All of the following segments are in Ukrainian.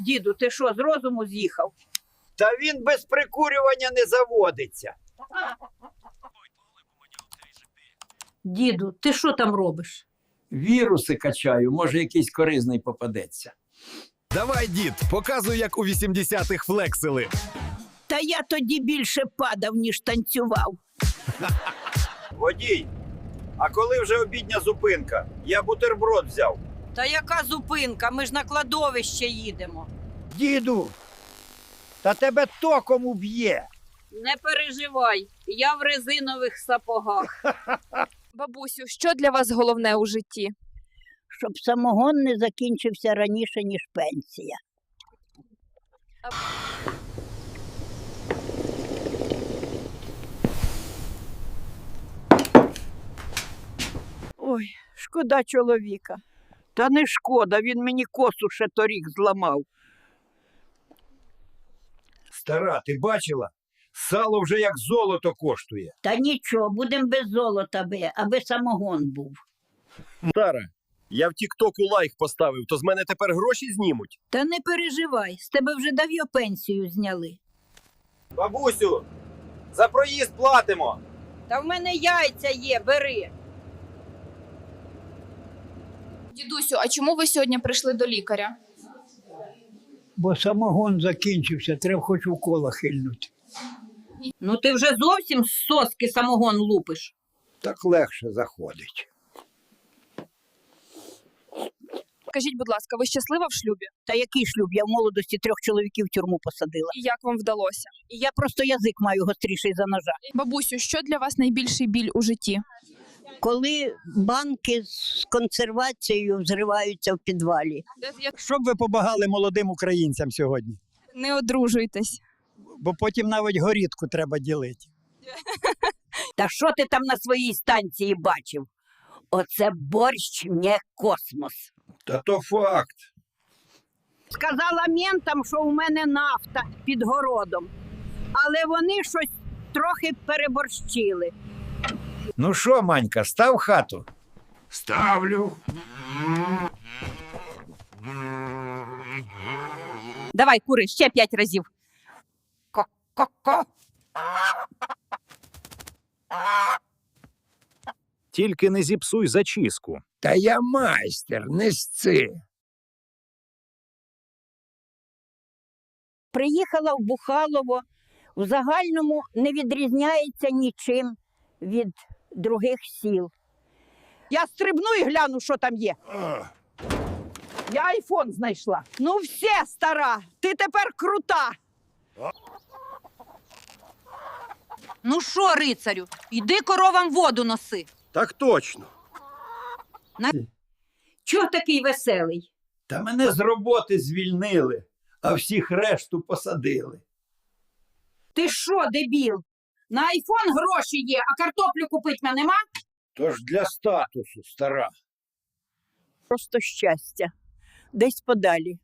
Діду, ти що, з розуму з'їхав? Та він без прикурювання не заводиться. Діду, ти що там робиш? Віруси качаю, може якийсь корисний попадеться. Давай, дід, показуй, як у 80-х флексили. Та я тоді більше падав, ніж танцював. Водій, а коли вже обідня зупинка? Я бутерброд взяв. Та яка зупинка? Ми ж на кладовище їдемо. Діду, та тебе током уб'є. Не переживай, я в резинових сапогах. Бабусю, що для вас головне у житті? щоб самогон не закінчився раніше, ніж пенсія. Ой, шкода чоловіка. Та не шкода, він мені косу ще торік зламав. Стара, ти бачила? Сало вже як золото коштує. Та нічого, будемо без золота би, аби самогон був. Тара, я в Тіктоку лайк поставив, то з мене тепер гроші знімуть. Та не переживай, з тебе вже дав'я пенсію зняли. Бабусю, за проїзд платимо. Та в мене яйця є, бери. Дідусю, а чому ви сьогодні прийшли до лікаря? бо самогон закінчився, треба хоч у кола хильнути. Ну ти вже зовсім з соски самогон лупиш. Так легше заходить. Скажіть, будь ласка, ви щаслива в шлюбі? Та який шлюб? Я в молодості трьох чоловіків в тюрму посадила. І як вам вдалося? І я просто язик маю гостріший за ножа. Бабусю, що для вас найбільший біль у житті? Коли банки з консервацією взриваються в підвалі. Щоб ви побагали молодим українцям сьогодні, Не одружуйтесь. бо потім навіть горітку треба ділити. Та що ти там на своїй станції бачив? Оце борщ, не космос. Та то факт. Сказала ментам, що у мене нафта під городом. Але вони щось трохи переборщили. Ну що, Манька, став хату? Ставлю. Давай, кури, ще п'ять разів. Ко-ко-ко. Тільки не зіпсуй зачіску. Та я майстер, не сци. Приїхала в Бухалово, в загальному не відрізняється нічим від других сіл. Я стрибну і гляну, що там є. Я айфон знайшла. Ну все, стара, ти тепер крута. Ну що, рицарю, йди коровам воду носи. Так точно. Чого такий веселий? Та мене з роботи звільнили, а всіх решту посадили. Ти що, дебіл? На айфон гроші є, а картоплю купить мене нема? Тож для статусу, стара. Просто щастя. Десь подалі,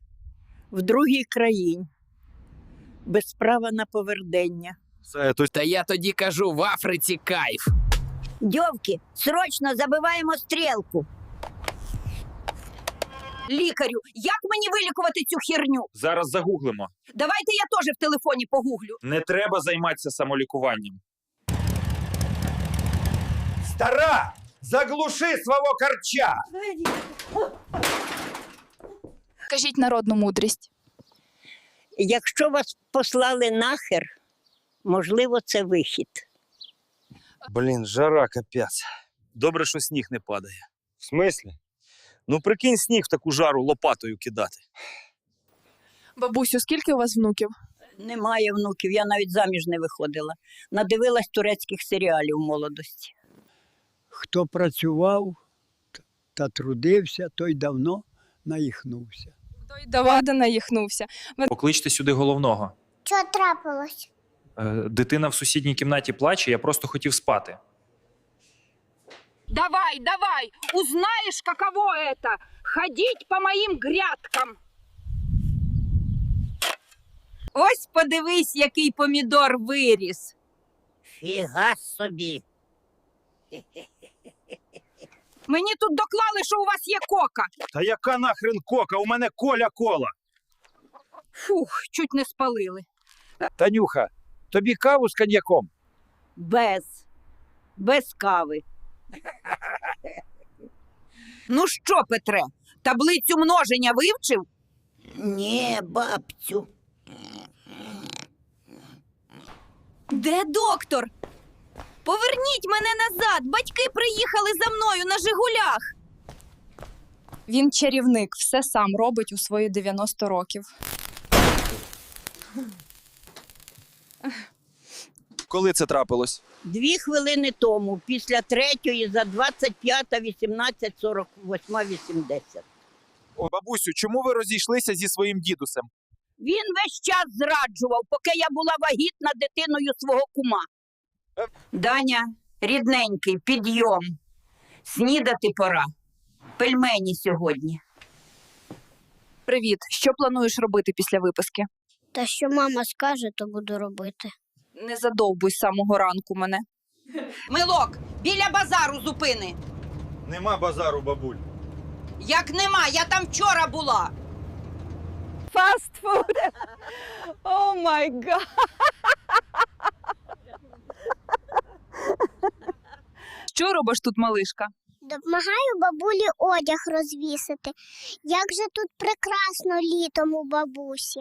в другій країні, без права на повернення. Це то Та я тоді кажу, в Африці кайф. Дьовки, срочно забиваємо стрілку. Лікарю, як мені вилікувати цю херню? Зараз загуглимо. Давайте я теж в телефоні погуглю. Не треба займатися самолікуванням. Стара! Заглуши свого карча! Скажіть народну мудрість. Якщо вас послали нахер, можливо, це вихід. Блін, жара капець. Добре, що сніг не падає. В смислі? Ну прикинь сніг в таку жару лопатою кидати. Бабусю, скільки у вас внуків? Немає внуків, я навіть заміж не виходила. Надивилась турецьких серіалів в молодості. Хто працював та трудився, той давно наїхнувся. Той Давада наїхнувся. Покличте сюди головного. Що трапилось? Е, Дитина в сусідній кімнаті плаче, я просто хотів спати. Давай, давай, узнаешь, каково это — ходить по моїм грядкам. Ось подивись, який помідор виріс. Фіга собі. Мені тут доклали, що у вас є кока. Та яка нахрен кока? У мене коля кола. Фух, чуть не спалили. Танюха, тобі каву з коньяком? Без. Без кави. Ну що, Петре, таблицю множення вивчив? Ні, бабцю. Де доктор? Поверніть мене назад. Батьки приїхали за мною на Жигулях. Він чарівник, все сам робить у свої 90 років. Коли це трапилось? Дві хвилини тому, після третьої, за 25, 18, 48, 80. О, бабусю, чому ви розійшлися зі своїм дідусем? Він весь час зраджував, поки я була вагітна дитиною свого кума. Даня, рідненький, підйом. Снідати пора. Пельмені сьогодні. Привіт. Що плануєш робити після виписки? Та що мама скаже, то буду робити. Не задовбуй з самого ранку мене. Милок, біля базару зупини. Нема базару, бабуль. Як нема, я там вчора була. Фастфуд. О май гад. Що робиш тут, малишка? Допомагаю бабулі одяг розвісити. Як же тут прекрасно літом у бабусі.